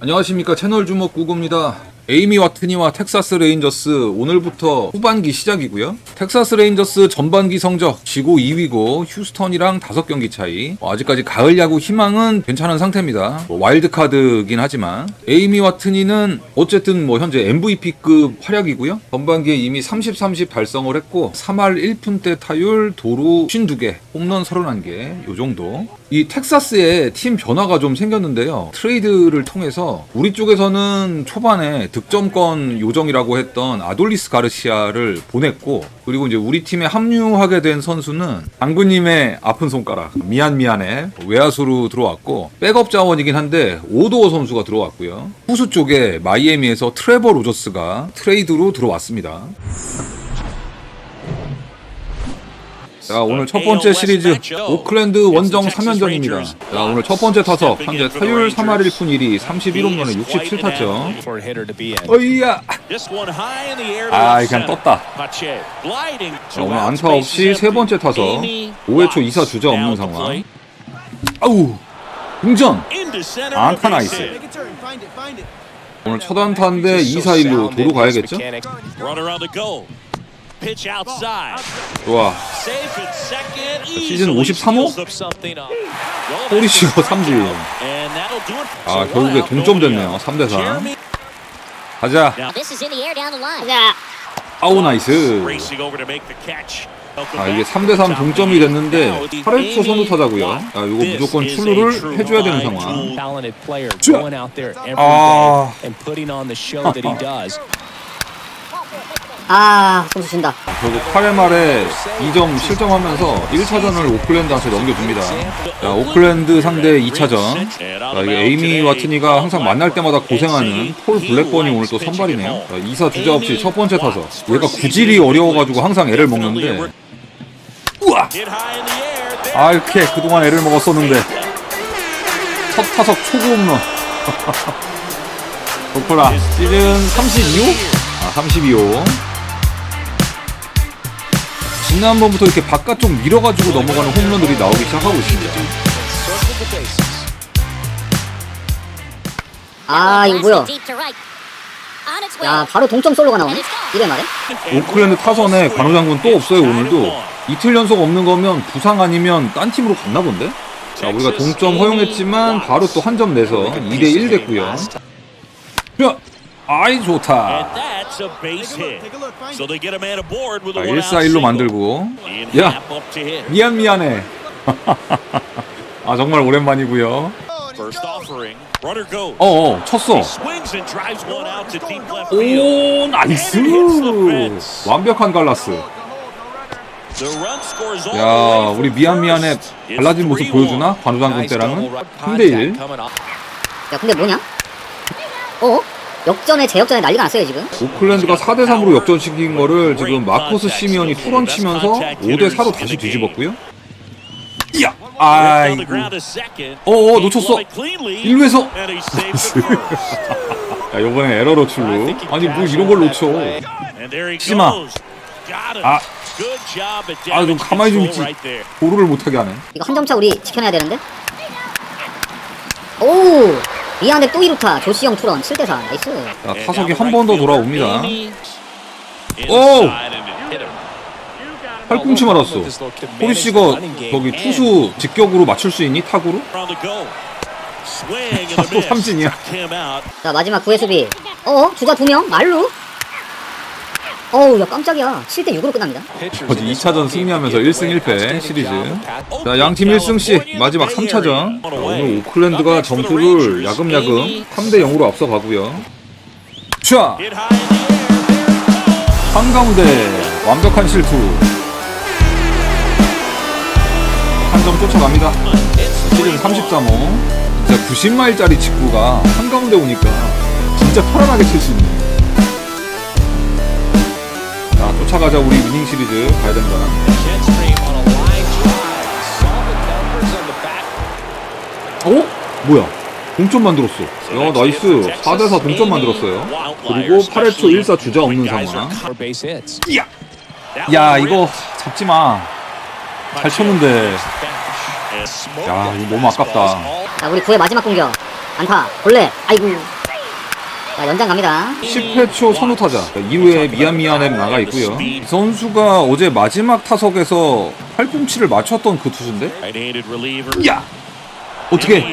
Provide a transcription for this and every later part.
안녕하십니까 채널 주목 구구입니다. 에이미 와트니와 텍사스 레인저스 오늘부터 후반기 시작이고요. 텍사스 레인저스 전반기 성적 지구 2위고 휴스턴이랑 5경기 차이. 뭐 아직까지 가을 야구 희망은 괜찮은 상태입니다. 뭐 와일드카드긴 하지만 에이미 와트니는 어쨌든 뭐 현재 MVP급 활약이고요. 전반기에 이미 30, 30 달성을 했고 3할 1푼대 타율 도루 52개, 홈런 31개 요 정도. 이 텍사스에 팀 변화가 좀 생겼는데요. 트레이드를 통해서 우리 쪽에서는 초반에 득점권 요정이라고 했던 아돌리스 가르시아를 보냈고 그리고 이제 우리 팀에 합류하게 된 선수는 당구님의 아픈 손가락 미안 미안해 외야수로 들어왔고 백업 자원이긴 한데 오도어 선수가 들어왔고요. 후수 쪽에 마이애미에서 트레버 로저스가 트레이드로 들어왔습니다. 자 오늘 첫 번째 시리즈 오클랜드 원정 3연전입니다. 자 오늘 첫 번째 타석 현재 타율 3할 1푼 1위 31홈런에 67타점. for a hitter to be in. 어이야. 아, 아 그냥 떴다. 자, 오늘 안타 없이 세 번째 타석 5회 초 2사 주자 없는 상황. 아우 공전. 안타 나이스. 오늘 첫 안타인데 2사 1루 도로 가야겠죠? Pitch outside. 좋아. Safe at second. 시즌 Easily 53호? steals something up. 호리시거 삼진. And that'll do it. 아 So 결국에 one out, 동점 nobody 됐네요. out. 3대 4. Jeremy 가자. 아우 나이스. 아 이게 3대 3 동점이 됐는데 8회 초 선두 타자고요. 아 이거 무조건 출루를 해줘야 되는 상황. Talented 아, 선수 진다. 결국 8회 말에 2점 실점하면서 1차전을 오클랜드한테 넘겨줍니다. 자, 오클랜드 상대 2차전. 자, 에이미 와트니가 항상 만날 때마다 고생하는 폴 블랙번이 오늘 또 선발이네요. 자, 2사 주자 없이 첫 번째 타석. 얘가 구질이 어려워가지고 항상 애를 먹는데. 우와! 아, 이렇게 그동안 애를 먹었었는데. 첫 타석 초구 홈런. 좋구나. 시즌 32호? 아, 32호. 지난번부터 이렇게 바깥쪽 밀어가지고 넘어가는 홈런들이 나오기 시작하고 있습니다. 아, 이거 뭐야? 야, 바로 동점 솔로가 나오네? 이래 말해? 오클랜드 타선에 관우장군 또 없어요, 오늘도. 이틀 연속 없는 거면 부상 아니면 딴 팀으로 갔나 본데? 자, 우리가 동점 허용했지만 바로 또 한 점 내서 2대1 됐고요. 야, 아이 좋다. 자, a one 1사 1로 만들고. 야. 미안 미안해. 아 정말 오랜만이고요. Goes. 어어 쳤어. 오 나이스. 완벽한 갈라스. 야 우리 미안 미안해 달라진 모습 3-1. 보여주나? 관우장군 때랑은 double right 3대1 contact coming off. 야, 근데 뭐냐? 어? 역전에 재역전에 난리가 났어요, 지금. 오클랜드가 4대 3으로 역전시킨 거를 지금 마커스 시미언이 투런 치면서 5대 4로 다시 뒤집었고요. 야, On the 아이고. 어어 He 놓쳤어. won it cleanly. 1루에서 And he saves it first. 야 이번에 에러로 출루. 아니 뭐 이런 걸 놓쳐. And there he 치지 마. goes. Got him. 아. 아, 좀 가만히 좀 있지. 도루를 못하게 하네. 이거 한 점차 우리 지켜내야 되는데? 오! 미안한데 또 2루타. 조시영 투런 7대4. 나이스. 자, And 타석이 한 번 더 돌아옵니다. 오! 팔꿈치 말았어. 호리 씨가 거기 투수 직격으로 맞출 수 있니? 타구로? Miss. 삼진이야. 자, 마지막 9회 수비. 어? 주자 2명? 말루? 어우, 야, 깜짝이야. 7대 6으로 끝납니다. 어제 2차전 승리하면서 1승 1패 시리즈. 자, 양팀 1승씩 마지막 3차전. 자, 오늘 오클랜드가 점수를 야금야금 3대 0으로 앞서가고요. 자. 한가운데 완벽한 실투. 한 점 쫓아갑니다. 시즌 33호. 진짜 90마일짜리 직구가 한가운데 오니까 진짜 편안하게 칠 수 있네. 자, 쫓아가자 우리 위닝 시리즈 가야 된다. 어? 뭐야? 동점 만들었어. 야, 나이스. 4대4 동점 만들었어요. 그리고 8회 초 1사 주자 없는 상황. 야, 야 이거 잡지 마. 잘 쳤는데. 야, 이거 너무 아깝다. 자, 우리 9회 마지막 공격. 안타 볼래 아이고 자 연장 갑니다 10회 초 선우 타자 2루에 미안미안해 나가 있고요. 이 선수가 어제 마지막 타석에서 팔꿈치를 맞췄던 그 투수인데? 야! 어떻게?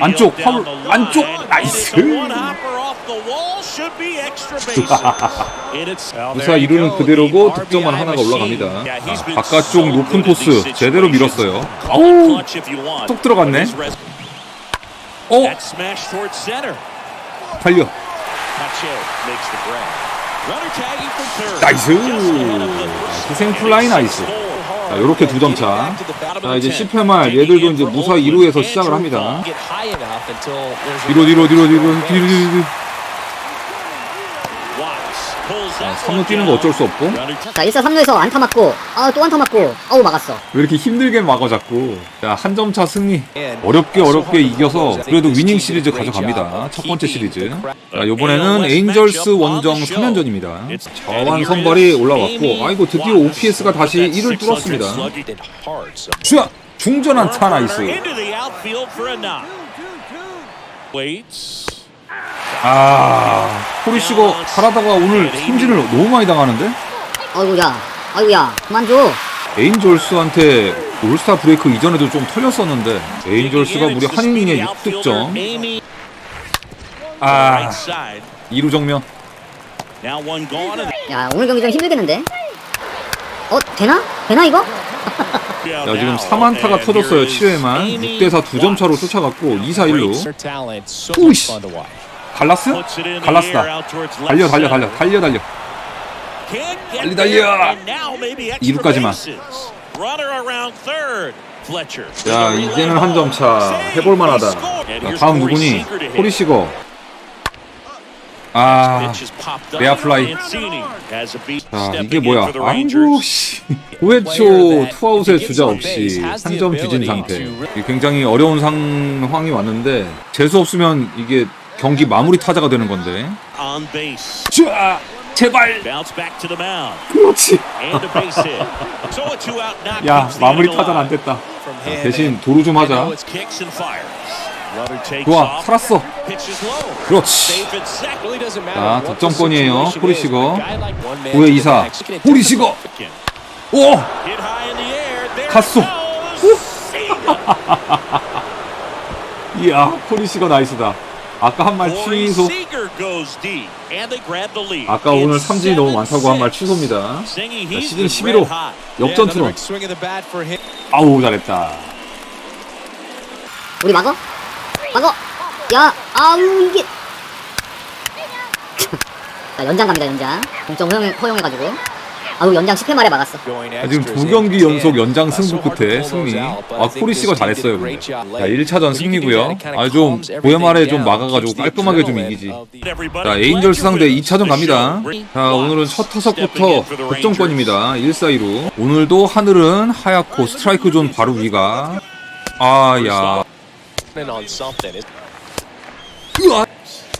안쪽, 파울, 안쪽, 나이스. 무사 이루는 그대로고 득점만 하나가 올라갑니다. 자, 바깥쪽 높은 코스 제대로 밀었어요. 아우! 쏙 들어갔네. 어? 달려. 나이스. 희생 플라이 나이스. 자, 요렇게 두 점 차. 자, 이제 10회 말 얘들도 이제 무사 2루에서 시작을 합니다. 뒤로 뒤로 뒤로 뒤로 뒤로 뒤로 뒤로. 자, 3루 뛰는 거 어쩔 수 없고. 자 1사 3루에서 안타 맞고 아 또 안타 맞고 아우 막았어. 왜 이렇게 힘들게 막아 자꾸. 자, 한 점 차 승리. 어렵게 어렵게 이겨서 그래도 위닝 시리즈 가져갑니다. 첫 번째 시리즈. 자 이번에는 에인절스 원정 3연전입니다. 저한 선발이 올라왔고 아이고 드디어 OPS가 다시 1을 뚫었습니다. 슈아 중전한 타 나이스 아 포리시거 잘하다가 오늘 승진을 너무 많이 당하는데? 아이고야 아이고야 그만 줘 에인절스한테 올스타 브레이크 이전에도 좀 털렸었는데 에인절스가 무려 한 이닝에 6득점. Amy 아 right side. 2루 정면. 야 오늘 경기 좀 힘들겠는데? 어 되나? 되나 이거? 야 지금 3안타가 터졌어요 7회만. 6대4 두점 차로 쫓아갔고 2사 1루 오이씨 갈라스? 갈라스다 달려 달려. 달려 달려 달려 there, 달려. and now maybe extra 이루까지만. bases. Runner around third. Fletcher. 자 이제는 한 점 차 해볼만하다 자, 다음 누구니? 포리시거 아 Pitch is popped up. 레아 플라이. Mancini has a beat 자, 이게 뭐야? 아이고. 씨. 9회 초 투아웃의 주자 없이 한 점 뒤진 상태. 이게 굉장히 어려운 상황이 왔는데, 재수 없으면 이게 경기 마무리 타자가 되는 건데. 자, 제발! 그렇지! 야, 마무리 타자는 안. 됐다. 자, 대신 도루 좀 하자. 좋아. 살았어. 그렇지. 자, 득점권이에요. 포리시거. 9회 9회 2사. 포리시거! 오! 갔어. 이야, 포리시거 나이스다. 아까 한 말 취소. 아까 오늘 삼진이 너무 7-6. 많다고 한 말 취소입니다. 자, 시즌 been 11호 red hot. 역전 트론. 아우 잘했다. 우리 막어? 막어 야 아우 이게 자 연장 갑니다 연장 동점 허용, 허용해가지고 아우 연장 10회 말에 막았어 아, 지금 두 경기 연속 연장 승부 끝에 승리. 아 코리씨가 잘했어요. 근데. 자 1차전 승리고요. 아좀 9회 말에 좀 막아가지고 깔끔하게 좀 이기지. 자 에인절스 상대 2차전 갑니다. 자 오늘은 첫 타석부터 득점권입니다. 1사이로 오늘도 하늘은 하얗고 스트라이크 존 바로 위가 아야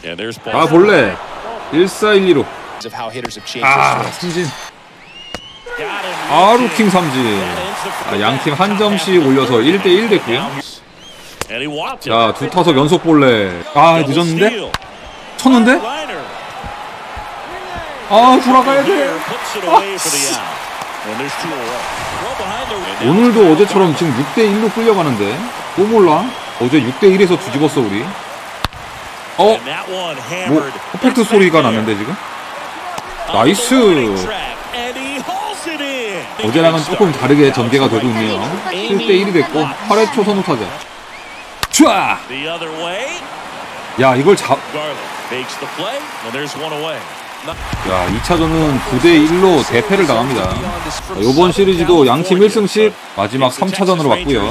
there's 아 볼래 1412로 Of how hitters have changed 아. 승진 아 루킹 삼진. 아, 양팀 한 점씩 올려서 1대1 됐고요. 자두 타석 연속 볼래 아 늦었는데? 쳤는데? 아 돌아가야 돼. 오늘도 어제처럼 지금 6대1로 끌려가는데. 또 몰라. 어제 6대1에서 뒤집었어 우리. 어? 뭐 퍼펙트 소리가 났는데 지금? 나이스 어제랑은 조금 다르게 전개가 되고 있네요. 1대 1이 됐고 8회 초 선우 타자. 촤! 야 이걸 잡... 야 2차전은 9대 1로 대패를 당합니다. 자, 이번 시리즈도 양팀 1승씩 마지막 3차전으로 왔고요.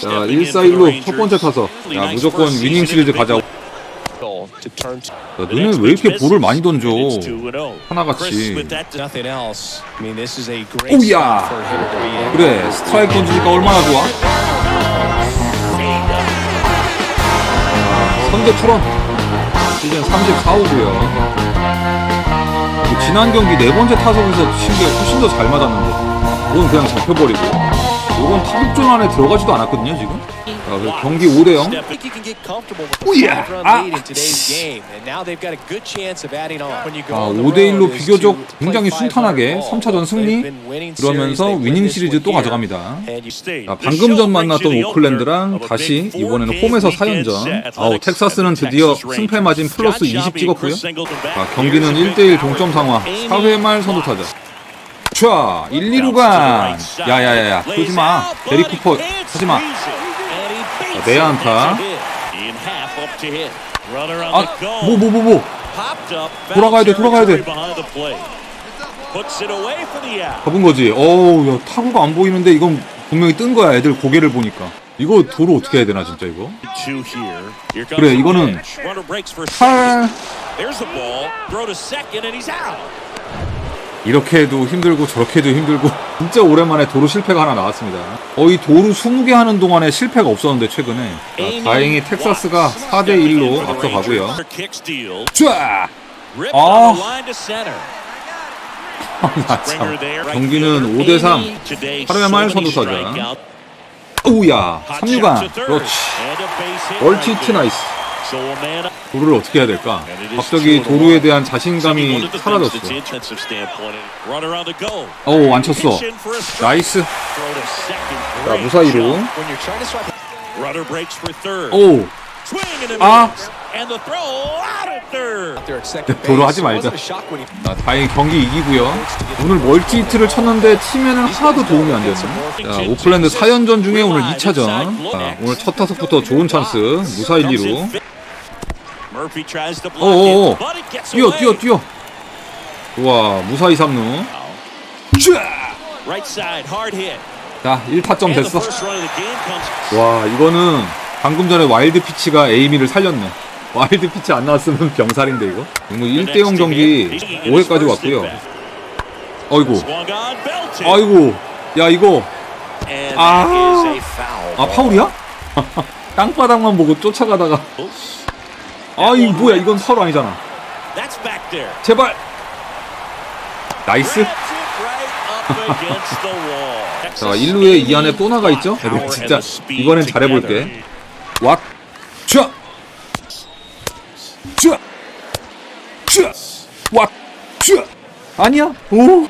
자 1사 1로 첫 번째 타석. 야 무조건 위닝 시리즈 가자 야, 너는 왜 이렇게 볼을 많이 던져? 하나같이. 오야. in. 그래 스트라이크 던지니까 얼마나 좋아? 아, 선제 출원 시즌 34호고요. 지난 경기 네 번째 타석에서 친게 훨씬 더 잘 맞았는데. 그건 그냥 잡혀버리고 이건 타격전 안에 들어가지도 않았거든요 지금. 자, 그래서 경기 5대 0. I think you can get comfortable with a Ooh-yeah. five-run Ah. lead in today's game, and now they've got a good chance of adding on. When you go 아, on the 5대 1로 road is 비교적 to 굉장히 play 500 순탄하게 ball. 3차전 승리 그러면서 위닝 시리즈 또. 가져갑니다. 자, 방금 전 만났던 오클랜드랑 다시 이번에는 홈에서 weekend 4연전. set 아우, 텍사스는 드디어 승패. 마진 플러스 John 20 Shelby, 찍었고요. 자, 경기는 Here's a 1대1 big 동점 상황. Amy 4회 말 선두 타자. 자, 1, 2루간. 야야야야, 쏘지 마. 데리 쿠퍼, 하지 마. 자, 내야 안타. 아, 뭐, 뭐, 뭐, 뭐. 돌아가야 돼, 돌아가야 돼. 잡은 거지. 어우, 야, 타구가 안 보이는데 이건 분명히 뜬 거야. 애들 고개를 보니까. 이거 도로 어떻게 해야 되나, 진짜 이거. 그래, 이거는 팔, 이렇게 해도 힘들고 저렇게 해도 힘들고 진짜 오랜만에 도루 실패가 하나 나왔습니다. 거의 도루 20개 하는 동안에 실패가 없었는데 최근에 자, 다행히 텍사스가 4대 1로 앞서가고요. 쫙! 아. 아, 참. 경기는 5대 3. 8회 말 선두 타자. 오우야, 3루간. 그렇지. 멀티 히트 나이스. 도루를 어떻게 해야 될까? 갑자기 도루에 대한 자신감이 사라졌어. 어우, 안 쳤어. 나이스. 자, 무사히로. 오, 아. 도로 하지 말자. 자, 다행히 경기 이기고요. 오늘 멀티 히트를 쳤는데 팀에는 하나도 도움이 안 됐어요. 자, 오클랜드 4연전 중에 오늘 2차전. 자, 오늘 첫 타석부터 좋은 찬스. 무사 1, 2루. 어어어. 뛰어, 뛰어, 뛰어. 좋아, 무사히 3루. 자, 1타점 됐어. 와, 이거는 방금 전에 와일드 피치가 에이미를 살렸네. 와일드 피치 안 나왔으면 병살인데 이거. 이거 1대0 경기 5회까지 왔고요. 어이구. 아이고. 야, 이거. 아. 아, 파울이야? 땅바닥만 보고 쫓아가다가. 아, 이거 뭐야? 이건 파울 아니잖아. 제발. 나이스. 자, 1루에 이 안에 또 나가 있죠? 야, 진짜 이번엔 잘해볼게. 왓, 쭈, 쭈, 쭈, 왓, 쭈. 아니야? 오.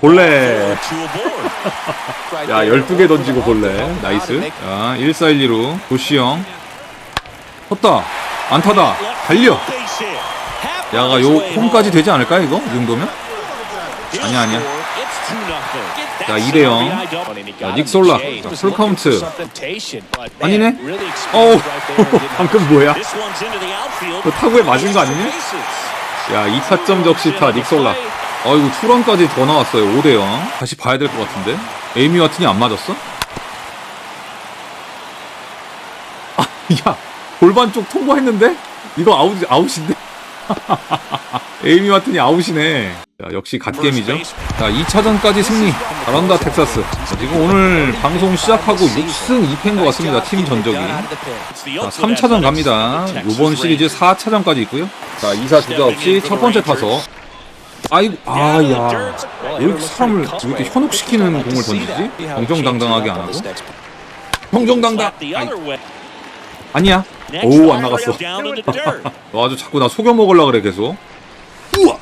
볼래. 야, there. 12개 던지고 볼래. 나이스. 자, 1 4 1 2로 도시형. 섰다. 안타다. 달려. 야가 요 홈까지 되지 않을까 이거? 이 정도면? 아니야, 아니야. 자, 2대 0. 자, 닉 솔라. 자, 풀 카운트. 아니네? 어우, 방금 뭐야? 그 타구에 맞은 거 아니냐? 야, 2타점 적시타 닉 솔라. 아이고, 투런까지 더 나왔어요. 5대 0. 다시 봐야 될 것 같은데. 에이미 와튼이 안 맞았어? 아, 야, 골반 쪽 통과했는데? 이거 아웃, 아웃인데? 에이미 와튼이 아웃이네. 자, 역시 갓겜이죠. 자, 2차전까지 승리. 잘한다, 텍사스. 자, 지금 오늘 방송 시작하고 6승 2패인 것 같습니다. 팀 전적이. 자, 3차전 갑니다. 이번 시리즈 4차전까지 있고요. 자, 2사 주자 없이 첫 번째 타석. 아이고, 아, 야. 왜 이렇게 사람을 왜 이렇게 현혹시키는 공을 던지지? 정정당당하게 안 하고. 정정당당. 아이, 아니야. 오, 안 나갔어. 너 아주 자꾸 나 속여 먹으려 그래 계속. 우와.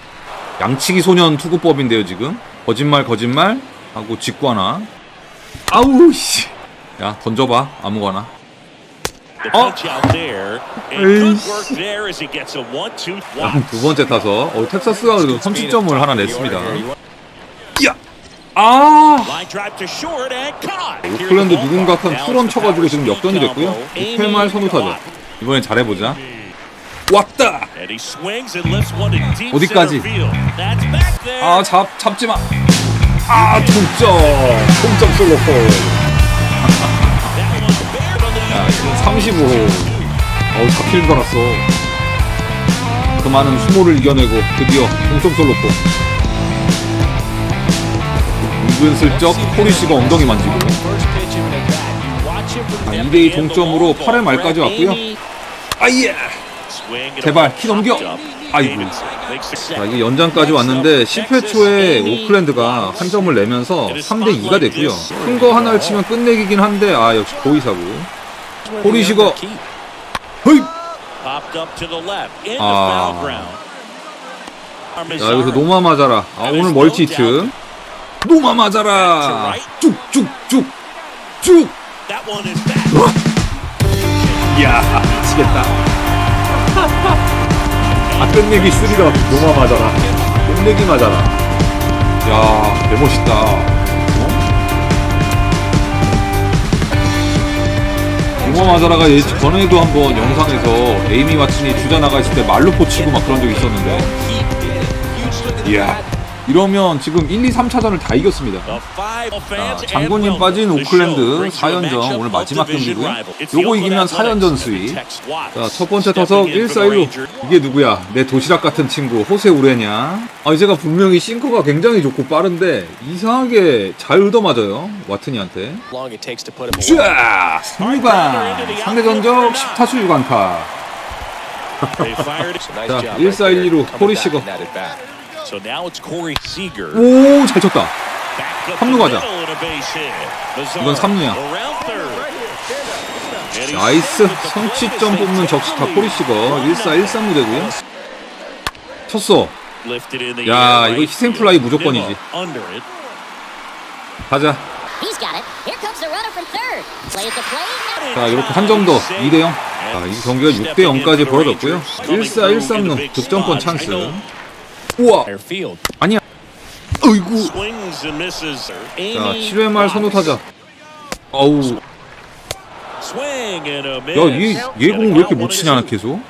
양치기 소년 투구법인데요 지금. 거짓말 거짓말 하고 직구 하나. 아우 씨. 야 던져봐 아무거나. 어? 두 번째 타서 어, 텍사스가 그래도 30점을 하나 냈습니다. 야. 아. 오클랜드 누군가 한 투런 쳐가지고 지금 역전이 됐고요. 6회 말 선우 타자. 이번엔 잘해보자. 왔다. 어디까지? 아, 잡, 잡지 마. 아, 동점. 동점 솔로포. 야, 지금 35. 어우, 잡힐 줄 알았어. 그 많은 수모를 이겨내고 드디어 동점 솔로포. 은근슬쩍 포리시가 엉덩이 만지고. 아, 2대2 동점으로 8회 말까지 왔고요. 아예. 제발 키 넘겨. 아이고. 자, 이게 연장까지 왔는데 10회 초에 오클랜드가 한 점을 내면서 3대 2가 됐고요. 큰 거 하나를 치면 끝내기긴 한데 아 역시 고의사고. 호리시거. 허이. 아. 자 여기서 노마 맞아라. 아 오늘 멀티 히트. 노마 맞아라. 쭉쭉쭉 쭉. 이야 미치겠다. 아 끝내기 쓰리라 노마 맞아라. 끝내기 맞아라. 야 개멋있다. 어? 노마 맞아라가 예- 전에도 한번 영상에서 에이미 와슨이 주자 나가 있을 때 말루포 치고 막 그런 적 있었는데 이야 이러면 지금 1, 2, 3차전을 다 이겼습니다. 자, 장군님 빠진 오클랜드 4연전 오늘 마지막 경기고요. 요거 이기면 4연전 수위. 자, 첫 번째 타석 1-4-1루. 이게 누구야? 내 도시락 같은 친구 호세 우레냐? 아, 제가 분명히 싱커가 굉장히 좋고 빠른데 이상하게 잘 얻어맞아요. 와트니한테. 쫙! 3루간! 상대 전적 10타수 6안타. So nice 자, job 1, 4, right 1, 2로 there, coming 코리시거. So now it's Corey Seager. 오, 잘 쳤다. 삼루 가자. 이건 삼루야. around third. And he's 나이스 to 뽑는 적시타 코리시거 the 1413 무대고요 쳤어 야, 이거 희생. 플라이 무조건이지. 가자. 자 이렇게 한 점 더 2대 0 자, 이 경기가 6대 0까지 벌어졌고요 1413루 득점권 찬스 우와. 아니야 어이구. 자 Amy 7회 말 선호 타자 어우. 야얘얘공 왜 이렇게 못 치냐 계속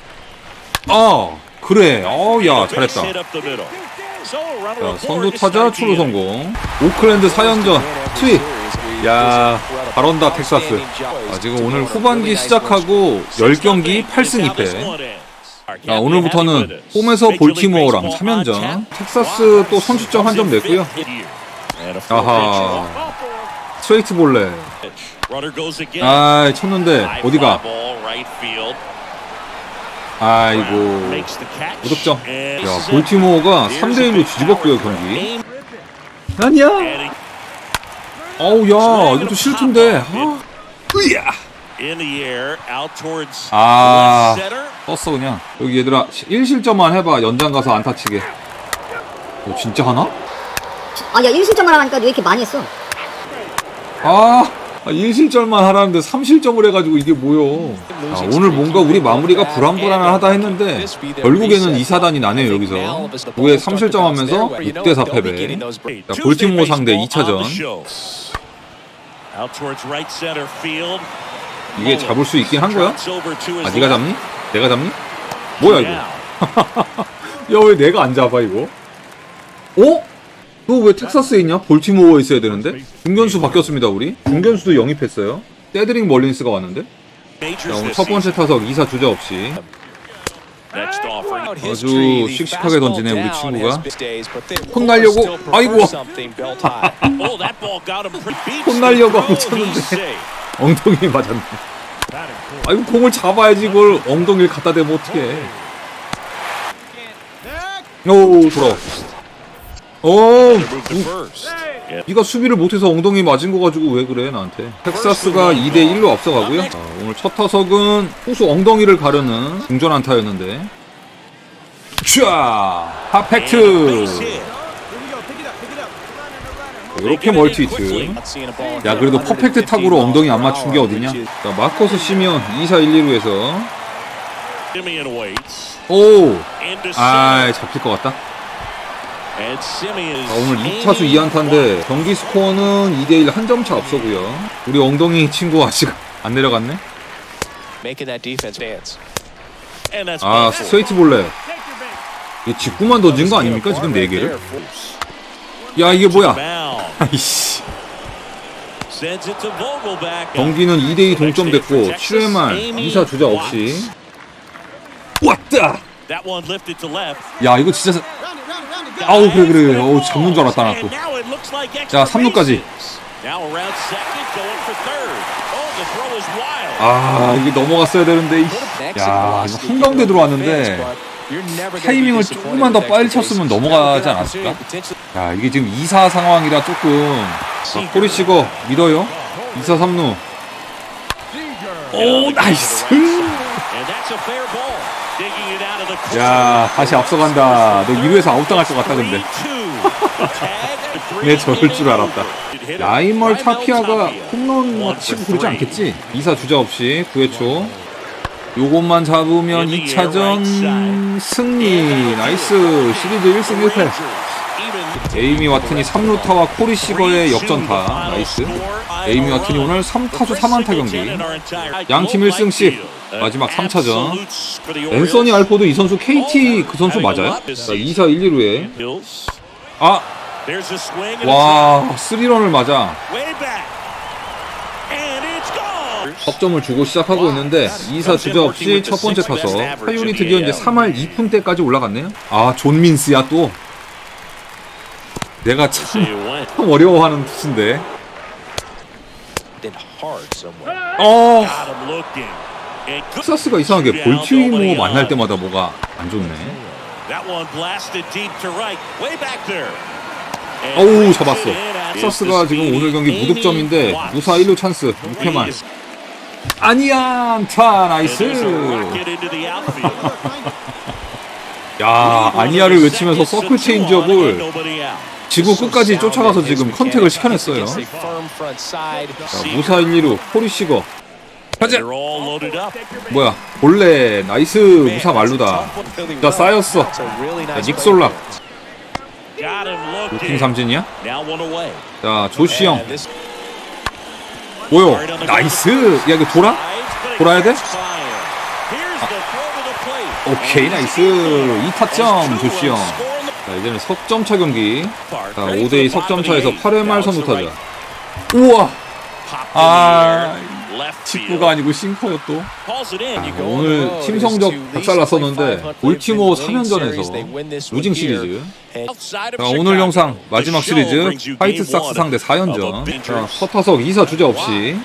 아 그래 어야 잘했다 자 on 선두 board to 타자 start the 출루 inning. 성공 오클랜드 4연전 트윗 야 잘한다 텍사스 아, 지금 오늘 후반기 시작하고 10경기 8승 2패 자, 오늘부터는 홈에서 볼티모어랑 3연전 텍사스 또 선취점 한 점 냈고요. 아하 스트레이트 볼레. 아 쳤는데 어디가? 아이고 무득점. 야 볼티모어가 3대 1로 뒤집었고요 경기. 아니야. 어우 야 이것도 실투인데. 아, 으야 아 떴어 그냥. 여기 얘들아 1실점만 해봐 연장 가서 안타 치게. 어 진짜 하나? 아야 1실점만 하니까 왜 이렇게 많이 했어? 아 1실점만 하라는데 3실점을 해가지고 이게 뭐요 아, 오늘 뭔가 우리 마무리가 불안불안하다 했는데 결국에는 2사단이 나네요 여기서. 9회 3실점 하면서 6대4 패배. 자, 볼티모어 상대 2차전. 이게 잡을 수 있긴 한 거야? 아 네가 잡니? 내가 잡니? 뭐야 이거 야 왜 내가 안 잡아 이거? 어? 너 왜 텍사스에 있냐? 볼티모어에 있어야 되는데? 중견수 바뀌었습니다 우리 중견수도 영입했어요 테드링 멀린스가 왔는데 자 오늘 첫 번째 타석 2사 주자 없이 아주 씩씩하게 던지네 우리 친구가 혼날려고? 아이고. 혼날려고 하고 쳤는데 엉덩이에 맞았네 아이고 공을 잡아야지 그걸 엉덩이를 갖다 대면 어떡해. 오 돌아 오. 네가 수비를 못해서 엉덩이 맞은 거 가지고 왜 그래 나한테? 텍사스가 2대1로 앞서가고요. 자, 오늘 첫 타석은 호수 엉덩이를 가르는 중전 안타였는데. 슈아 핫팩트 이렇게 멀티 히트. 야 그래도 퍼펙트 타구로 엉덩이 안 맞춘 게 어디냐? 자 마커스 시면 2사 1, 2루에서. 오! 아 잡힐 것 같다. 아, 오늘 2타수 2안타인데 경기 스코어는 2대1 한 점 차 앞서고요. 우리 엉덩이 친구 아직 안 내려갔네. 아 스트레이트 볼래. 이 직구만 던진 거 아닙니까 지금 4개를? 야 이게 뭐야 아이씨. 경기는 2대2 동점됐고 7회 말 2사 주자 없이. 왔다! 야 이거 진짜 아우 그래 그래. 어우 잡는 줄 알았다 나또. 자 3루까지. The throw is wild. 아 이게 넘어갔어야 되는데 이- 야 이거 한가운데 들어왔는데 타이밍을 조금만 더 빨리 쳤으면 넘어가지 않았을까? 야 이게 지금 2사 상황이라 조금 자, 포리시거 믿어요? 2사 3루. 오 나이스. 야 다시 앞서간다. 너 2루에서 아웃당할 것 같다 근데. 3-2. 내 저럴 줄 알았다. 라이멀 타피아가 홈런 막 치고 그러지 않겠지? 2사 주자 없이 9회 초 요것만 잡으면 2차전 승리. 나이스. 시리즈 1승 1패. 에이미 와튼이 3루타와 코리 시거의 역전타. 나이스. 에이미 와튼이 오늘 3타수 3안타 경기. 양팀 1승씩 마지막 3차전. 앤서니 알포도 이 선수 KT 그 선수 맞아요? 자 2사 1, 2루에. 아! 와 3런을 맞아 석점을 주고 시작하고 있는데 2사 주자 없이 첫 번째 타석 타율이 드디어 이제 3할 2푼대까지 올라갔네요. 아 존 민스야 또. 내가 참 어려워하는 투수인데. 어. 텍사스가 이상하게 볼티모어 만날 때마다 뭐가 안 좋네. 어우 잡았어. 텍사스가 지금 오늘 경기 무득점인데 무사 1루 찬스 6회만 아니야 안타 나이스. 야 아니야를 외치면서 서클 체인지업을 지구 끝까지 쫓아가서 지금 컨택을 시켜냈어요. 자, 무사 1, 2루 포리시거 가자 뭐야 본래 나이스 무사 말루다. 나 쌓였어. 자, 닉솔라. 루킹 삼진이야? 자 조시영 뭐요? 나이스. 야 이거 돌아? 돌아야 돼? 오케이 나이스. 2타점 조시영. 자 이제는 석점차 경기. 자 5대2 석점차에서 8회 말 선두타자. 우와! 아 직구가 아니고 싱커요 또. 아, 오늘 팀 성적 박살났었는데 볼티모어 3연전에서 루징 시리즈. 자 오늘 영상 마지막 시리즈. 화이트삭스 상대 4연전. 자 서타석 2사 주자 없이.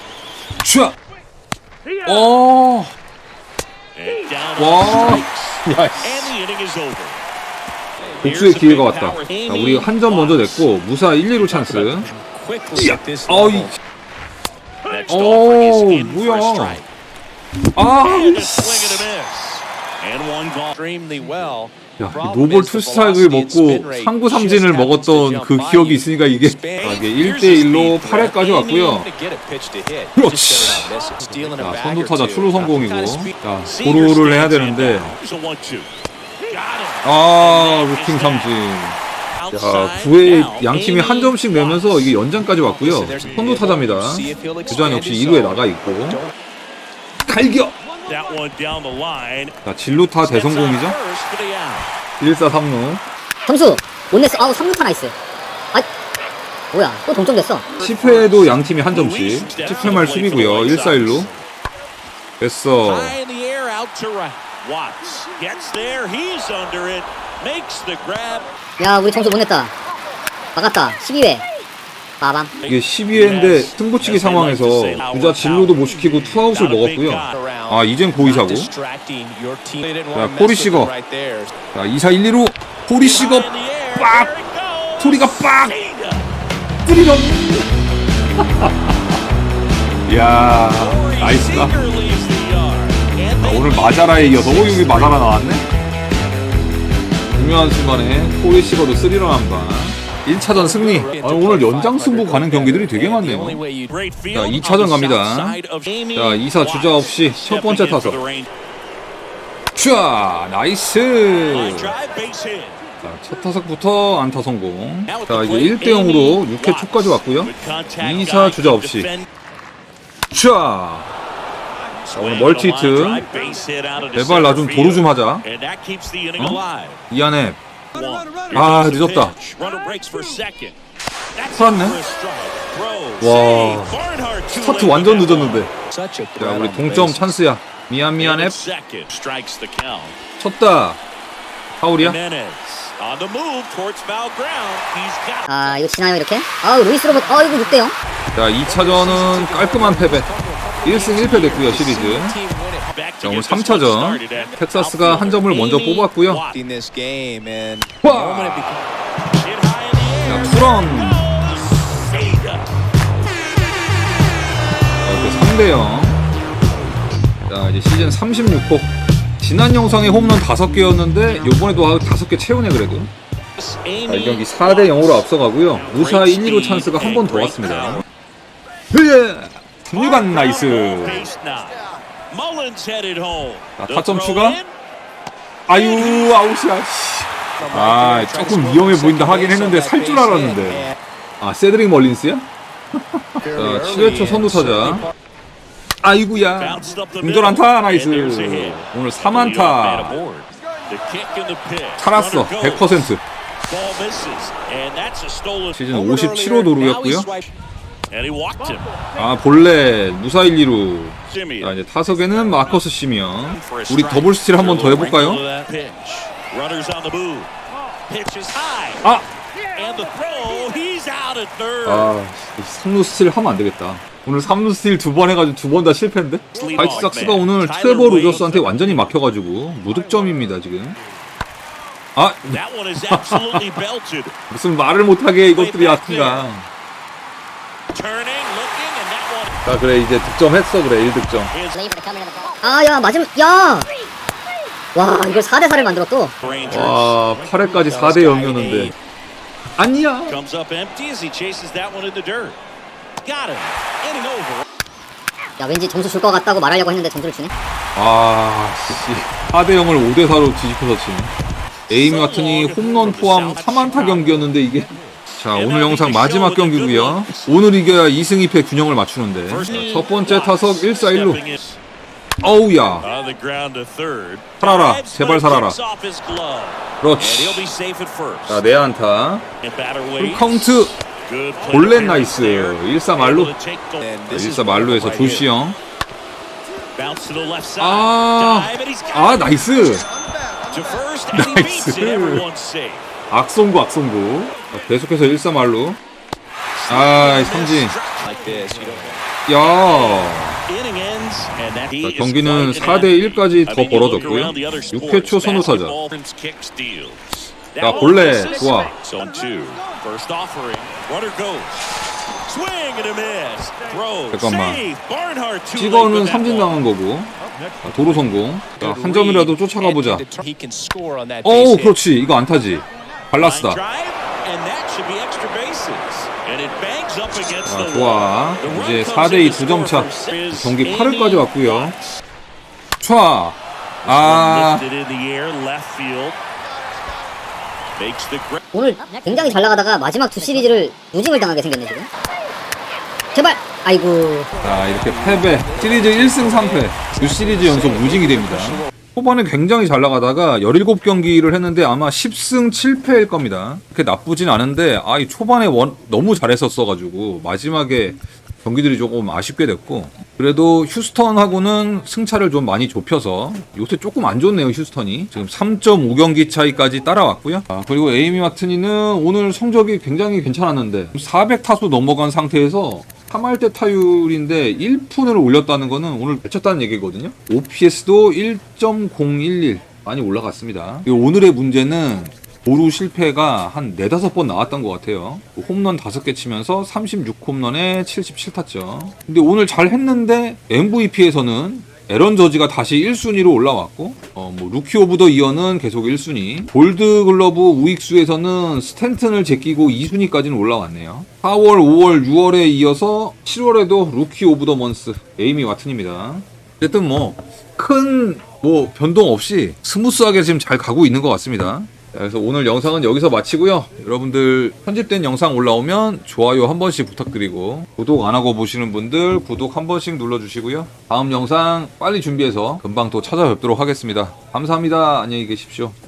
슈아 어 와. 야, 복수의 기회가 왔다. 자, 우리 한 점 먼저 냈고 무사 1, 2루 찬스. 어이. 오, 뭐야? 아, 야, 이 노볼 투 스타일을 먹고 상구 삼진을 먹었던 그 기억이 있으니까 이게 아, 이게 1대 1로 8회까지 왔고요. 그렇지. 자, 선두 타자 출루 성공이고. 자, 도루를 해야 되는데. 아, 루킹 삼진. 야, 9회 양 팀이 한 점씩 내면서 이게 연장까지 왔고요. 선두 타자입니다. 주전 역시 2루에 나가 있고. 갈겨. 자, 진루타 대성공이죠? 1사 3루. 점수 못 냈어 아우 3루 타 나이스 아 뭐야 또 동점 됐어 10회에도 양 팀이 한 점씩. 10회 말 수비고요. 1사 1루. 됐어. 야 우리 점수 못 냈다 막았다 12회 빠밤 이게 12회인데 승부치기 상황에서 주자 진루도 못 시키고 투아웃을 먹었고요. 아, 이젠 고의사고. 자, 포리시거. 자, 2사 1, 2루. 포리시거 빡! 소리가 빡! 뿌리던. 이야, 나이스다. 아, 오늘 마자라에 이어서, 오, 여기 마자라 나왔네? 중요한 순간에 포리시거도 스리런 한 방. 1차전 승리. 아, 오늘 연장 승부 가는 경기들이 되게 많네요. 자, 2차전 갑니다. 자, 2사 주자 없이 첫 번째 타석. 슈아 나이스. 자, 첫 타석부터 안타 성공. 자, 이제 1대 0으로 6회 초까지 왔고요. 2사 주자 없이. 슈아. 자, 오늘 멀티 히트. 제발 나 좀 도루 좀 하자. 어? 이 안에 아, 늦었다. 살았네. 와, 스타트 완전 늦었는데. 자, 우리 동점 찬스야. 미안 미안해. 쳤다. 파울이야? 아 이거 지나요 이렇게 아우 루이스 로봇 아 이거 6대0 자, 2차전은 깔끔한 패배. 1승 1패 됐고요 시리즈. 자 오늘 get this one 3차전. started at 텍사스가 한 점을 먼저 뽑았고요. 와! 자 투런. 자, 3대0 자 이제 시즌 36호. 지난 영상에 홈런 5개였는데 요번에도 5개 채우네 그래도. 자, 이 경기 4대 0으로 앞서가고요. 무사 1, 2루 찬스가 한 번 더 왔습니다. 예! 3루간 나이스 The 타점 추가. 아유 아웃이야 씨. 아 조금 위험해 보인다 하긴 했는데 살 줄 알았는데 아 세드릭 멀린스야? 자 7회초 선두 타자 아이구야 Bounced up the 중절 middle. 안타 나이스. 오늘 Leadoff 3안타 man aboard. The kick and the pitch. 살았어 Runner goes. 100% Ball misses. And that's a stolen. 시즌 57호 도루였고요 아 본래 무사 1, 2루 Simeon. 자 이제 타석에는 마커스 시미언. 우리 더블 스틸 한번 더 해볼까요? 아! 아 3루 스틸 하면 안 되겠다. 오늘 3루 스틸 두 번 해가지고 두 번 다 실패인데? 화이트삭스가 오늘 트레버 로저스한테 완전히 막혀가지고 무득점입니다 지금. 아. 무슨 말을 못하게 이것들이 아픈가 Turning, looking, and that one 자 그래 이제 득점했어 그래 1득점 is Leave to come into the ball. 아, 야! 와, 이걸 4대 4를 만들어 또. 와 8회까지 4대 0이었는데 아니야. 야, 왠지 점수 줄 것 같다고 말하려고 했는데 점수를 주네. 아씨 4대 0을 5대 4로 뒤집혀서 치네 에이미 와튼이 홈런 포함 3안타 경기였는데 이게 자 오늘 영상 마지막 경기고요 오늘 이겨야 2승 2패 균형을 맞추는데 자, 첫 번째 타석 1사 1루 Stepping in 어우야. 살아라, 제발 살아라. 그렇지. 자 내안타 play 볼넷 to 나이스 there. 1사 말루 Able to take the- And 자, this is 1사 말루에서. 조시영. 아, 아. 나이스. 나이스. 악송구 자, 계속해서 1사 말루 아 삼진 야 자, 경기는 quite an 4대 1까지 I 더 벌어졌고요. around the other sports, 6회 초 선우타자. 자, 볼래. 좋아. 잠깐만. 찍어는 삼진. 당한 거고 자, 도로 성공 자, 한 점이라도 쫓아가 보자 He can score on that 오 base hit. 그렇지 이거 안타지 자, the 좋아 이제 comes 4대2 in to 두점차 score from six. 경기 Amy 8회까지 왔고요. 촤 아. 오늘 굉장히 잘 나가다가 마지막 두 시리즈를 무징을 당하게 생겼네, 지금. 제발! 아이고. 자 이렇게 패배 시리즈 1승 3패 두 시리즈 연속 무징이 됩니다 초반에 굉장히 잘 나가다가 17경기를 했는데 아마 10승 7패일 겁니다. 그렇게 나쁘진 않은데 아 이 초반에 원, 너무 잘했었어가지고 마지막에 경기들이 조금 아쉽게 됐고 그래도 휴스턴하고는 승차를 좀 많이 좁혀서 요새 조금 안 좋네요 휴스턴이. 지금 3.5경기 차이까지 따라왔고요. 아, 그리고 에이미 마트니는 오늘 성적이 굉장히 괜찮았는데 400타수 넘어간 상태에서 3할대 타율인데 1푼을 올렸다는 거는 오늘 미쳤다는 얘기거든요 OPS도 1.011 많이 올라갔습니다 오늘의 문제는 도루 실패가 한 4, 5번 나왔던 것 같아요. 홈런 5개 치면서 36홈런에 77타점. 근데 오늘 잘 했는데 MVP에서는 에런 저지가 다시 1순위로 올라왔고, 어, 뭐, 루키 오브 더 이어는 계속 1순위. 골드 글러브 우익수에서는 스탠튼을 제끼고 2순위까지는 올라왔네요. 4월, 5월, 6월에 이어서 7월에도 루키 오브 더 먼스, 에이미 와튼입니다. 어쨌든 뭐, 큰, 뭐, 변동 없이 스무스하게 지금 잘 가고 있는 것 같습니다. 자, 그래서 오늘 영상은 여기서 마치고요. 여러분들 편집된 영상 올라오면 좋아요 한 번씩 부탁드리고 구독 안 하고 보시는 분들 구독 한 번씩 눌러주시고요. 다음 영상 빨리 준비해서 금방 또 찾아뵙도록 하겠습니다. 감사합니다. 안녕히 계십시오.